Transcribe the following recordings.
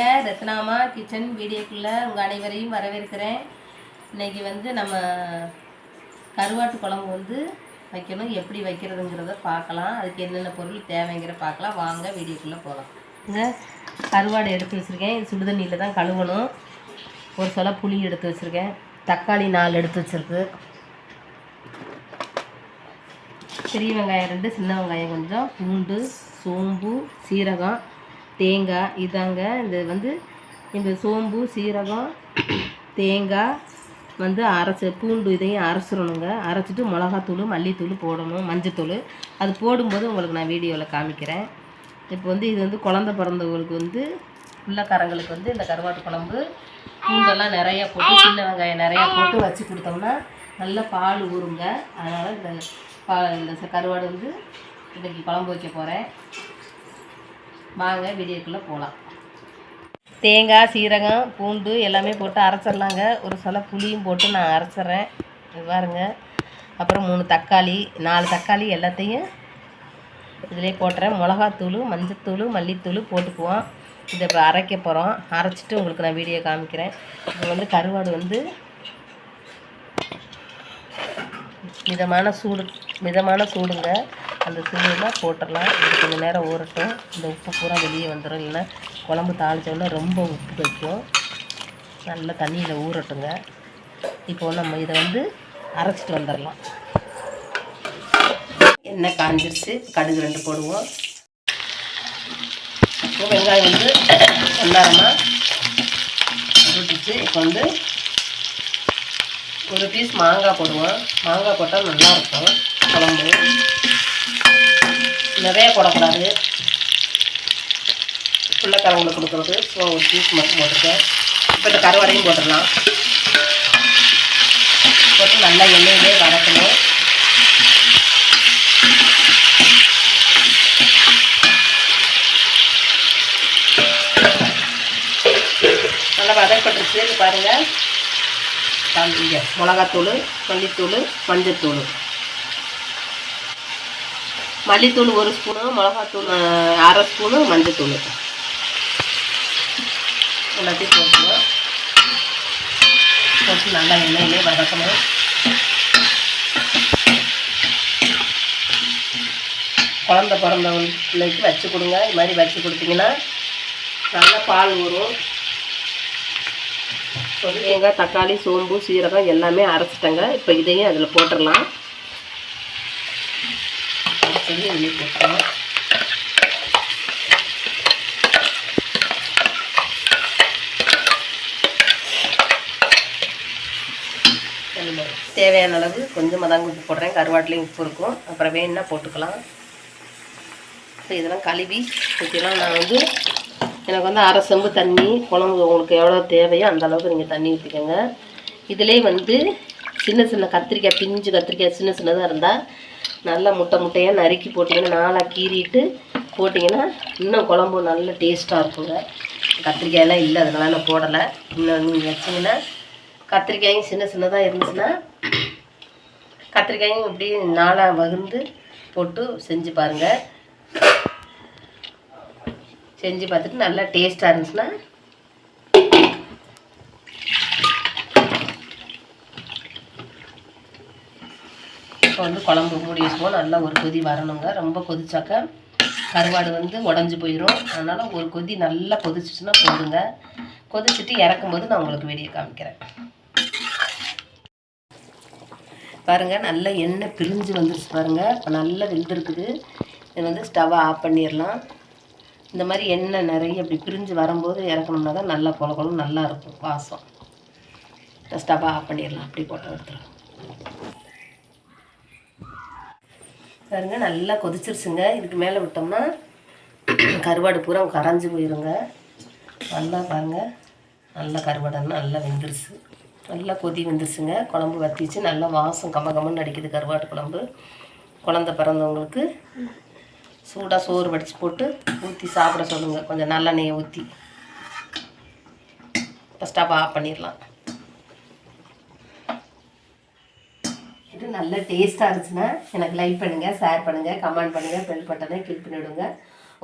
வாங்க ரத்னாமா கிச்சன் வீடியோக்குள்ளே உங்கள் அனைவரையும் வரவேற்கிறேன். இன்றைக்கி வந்து நம்ம கருவாட்டு குழம்பு வந்து வைக்கணும் எப்படி வைக்கிறதுங்கிறத பார்க்கலாம். அதுக்கு என்னென்ன பொருள் தேவைங்கிற பார்க்கலாம். வாங்க வீடியோக்குள்ளே போகலாம் இங்கே கருவாடு எடுத்து வச்சுருக்கேன். சுடுதண்ணியில் தான் கழுவணும். ஒரு சொல புளி எடுத்து வச்சுருக்கேன். தக்காளி நாலு எடுத்து வச்சுருக்கு. பெரிய வெங்காயம் ரெண்டு சின்ன வெங்காயம் கொஞ்சம். பூண்டு சோம்பு சீரகம். தேங்காய் இதாங்க இந்த வந்து இந்த சோம்பு சீரகம் தேங்காய் வந்து அரைச்ச பூண்டு இதையும் அரைச்சிடணுங்க. அரைச்சிட்டு மிளகாத்தூள் மல்லித்தூள் போடணும் மஞ்சத்தூள். அது போடும்போது உங்களுக்கு நான் வீடியோவில் காமிக்கிறேன். இப்போ வந்து இது வந்து குழந்த பிறந்தவங்களுக்கு வந்து பிள்ளைக்காரங்களுக்கு வந்து இந்த கருவாட்டு குழம்பு பூண்டெல்லாம் நிறையா போட்டு சின்ன வெங்காயம் நிறையா போட்டு வச்சு கொடுத்தோம்னா நல்ல பால் ஊறுங்க. அதனால் இந்த பா இந்த கருவாடு வந்து இன்னைக்கு குழம்பு வைக்க போகிறேன் வாங்க வீடியோக்குள்ளே போகலாம் தேங்காய் சீரகம் பூண்டு எல்லாமே போட்டு அரைச்சிடலாங்க. ஒரு சில புளியும் போட்டு நான் அரைச்சிட்றேன். இது பாருங்க. அப்புறம் மூணு தக்காளி நாலு தக்காளி எல்லாத்தையும் இதிலே போட்டுறேன். மிளகாத்தூள் மஞ்சத்தூள் மல்லித்தூள் போட்டுக்குவோம். இதை இப்போ அரைக்க போகிறோம் அரைச்சிட்டு உங்களுக்கு நான் வீடியோ காமிக்கிறேன். இப்போ வந்து கருவாடு வந்து மிதமான சூடு மிதமான சூடுங்க. அந்த சூடுனா போட்டுடலாம். இது கொஞ்சம் நேரம் ஊறட்டும். இந்த உப்பு பூரா வெளியே வந்துடும் இல்லைன்னா குழம்பு தாளித்தோடனே ரொம்ப உப்பு வைக்கும். நல்லா தண்ணியில் ஊறட்டுங்க. இப்போ நம்ம இதை வந்து அரைச்சிட்டு வந்துடலாம். எண்ணெய் காஞ்சிருச்சு. கடுகு ரெண்டு போடுவோம். இப்போ வெங்காயம் வந்து வெள்ளாரமாக உருட்டிச்சு. இப்போ வந்து ஒரு பீஸ் மாங்காய் போடுவோம். மாங்காய் போட்டால் நல்லாயிருக்கும் நிறைய போடக்கூடாது. பிள்ளைக்காரங்களுக்கு கொடுக்குறது. ஸோ ஒரு பீஸ் மட்டும் போட்டிருக்கேன். இப்போ இந்த கருவறையும் போட்டுடலாம். போட்டு நல்லா எண்ணெயிலே வதக்கணும். நல்லா வதக்கப்பட்டுருச்சு. பாருங்கள் மிளகாத்தூள் மல்லித்தூள் மஞ்சத்தூள். மல்லித்தூள் ஒரு ஸ்பூனு மிளகாத்தூள் அரை ஸ்பூனு மஞ்சத்தூள். எல்லாத்தையும் போட்டுருவோம் போட்டு நல்லா எண்ணெயிலே வதக்கணும். குழந்த பிறந்த பிள்ளைக்கு வச்சு கொடுங்க. இது மாதிரி வச்சு கொடுத்தீங்கன்னா நல்லா பால் வரும் தேங்காய் தக்காளி சோம்பு சீரகம் எல்லாமே அரைச்சிட்டேங்க. இப்போ இதையும் அதில் போட்டுடலாம். அரைச்சது இதில் போட்டுறோம் தேவையான அளவு கொஞ்சமாக தாங்க உப்பு போடுறேன். கருவாட்டிலையும் உப்பு இருக்கும். அப்புறம் வேணுன்னா போட்டுக்கலாம். இப்போ இதெல்லாம் கழுவி ஊற்றிலாம் நான் வந்து எனக்கு வந்து அரை செம்பு தண்ணி குழம்பு உங்களுக்கு எவ்வளோ தேவையோ அந்த அளவுக்கு நீங்கள் தண்ணி ஊற்றிக்கோங்க இதிலே வந்து சின்ன சின்ன கத்திரிக்காய் பிஞ்சு கத்திரிக்காய் சின்ன சின்னதாக இருந்தால் நல்லா முட்டை முட்டையாக நறுக்கி போட்டிங்கன்னா நாளாக கீறிட்டு போட்டிங்கன்னா இன்னும் குழம்பு நல்ல டேஸ்ட்டாக இருக்குங்க. கத்திரிக்காயெல்லாம் இல்லை அதனால நான் போடலை. இன்னும் நீங்கள் வச்சிங்கன்னா கத்திரிக்காயும் சின்ன சின்னதாக இருந்துச்சுன்னா கத்திரிக்காயும் இப்படி நாலாக வகுந்து போட்டு செஞ்சு பாருங்கள் செஞ்சு பார்த்துட்டு நல்லா டேஸ்ட்டாக இருந்துச்சுன்னா இப்போ வந்து குழம்பு மூடி வச்சுக்கோ நல்லா ஒரு கொதி வரணுங்க. ரொம்ப கொதிச்சாக்க கருவாடு வந்து உடஞ்சி போயிடும் அதனால் ஒரு கொதி நல்லா கொதிச்சிச்சுன்னா போதுங்க. கொதிச்சுட்டு இறக்கும்போது நான் உங்களுக்கு வெளியே காமிக்கிறேன். பாருங்க நல்ல எண்ணெய் பிரிஞ்சு வந்துருச்சு பாருங்கள் இப்போ நல்லா வெந்திருக்குது. இது வந்து ஸ்டவ்வை ஆஃப் பண்ணிடலாம். இந்த மாதிரி எண்ணெய் நிறைய இப்படி பிரிஞ்சு வரும்போது இறக்கணும்னா தான் நல்லா பொல நல்லாயிருக்கும் நல்லா இருக்கும் வாசம். ஸ்டவ்வை ஆஃப் பண்ணிடலாம். அப்படி போட்டு எடுத்துருவோம் பாருங்க நல்லா கொதிச்சிருச்சுங்க. இதுக்கு மேலே விட்டோம்னா கருவாடு பூரா கரைஞ்சி போயிருங்க. நல்லா பாருங்க. நல்லா கருவாடெல்லாம் நல்லா வெந்துருச்சு. நல்லா கொதி வெந்துருச்சுங்க. குழம்பு வத்திச்சு நல்லா வாசம் கம்ம கம்மன்னு அடிக்குது கருவாட்டு குழம்பு. குழந்த பிறந்தவங்களுக்கு சூடாக சோறு வடித்து போட்டு ஊற்றி சாப்பிட சொல்லுங்கள் கொஞ்சம் நல்லெண்ணெயை ஊற்றி ஃபஸ்ட்டாக ஆஃப் பண்ணிடலாம். நல்ல டேஸ்ட்டாக இருந்துச்சுன்னா எனக்கு லைக் பண்ணுங்கள் ஷேர் பண்ணுங்கள் கமெண்ட் பண்ணுங்கள் பெல் பட்டனை கிளிக் பண்ணிவிடுங்க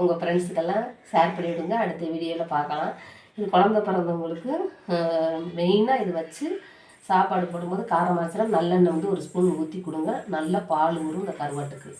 உங்கள் ஃப்ரெண்ட்ஸுக்கெல்லாம் ஷேர் பண்ணிவிடுங்க அடுத்த வீடியோவில் பார்க்கலாம். இது குழந்த பிறந்தவங்களுக்கு மெயினாக இது வச்சு சாப்பாடு போடும்போது காரமாச்சுன்னா நல்லெண்ணெய் வந்து ஒரு ஸ்பூன் ஊற்றி கொடுங்க. நல்லா பால் ஊறும் இந்த கருவாட்டுக்கு.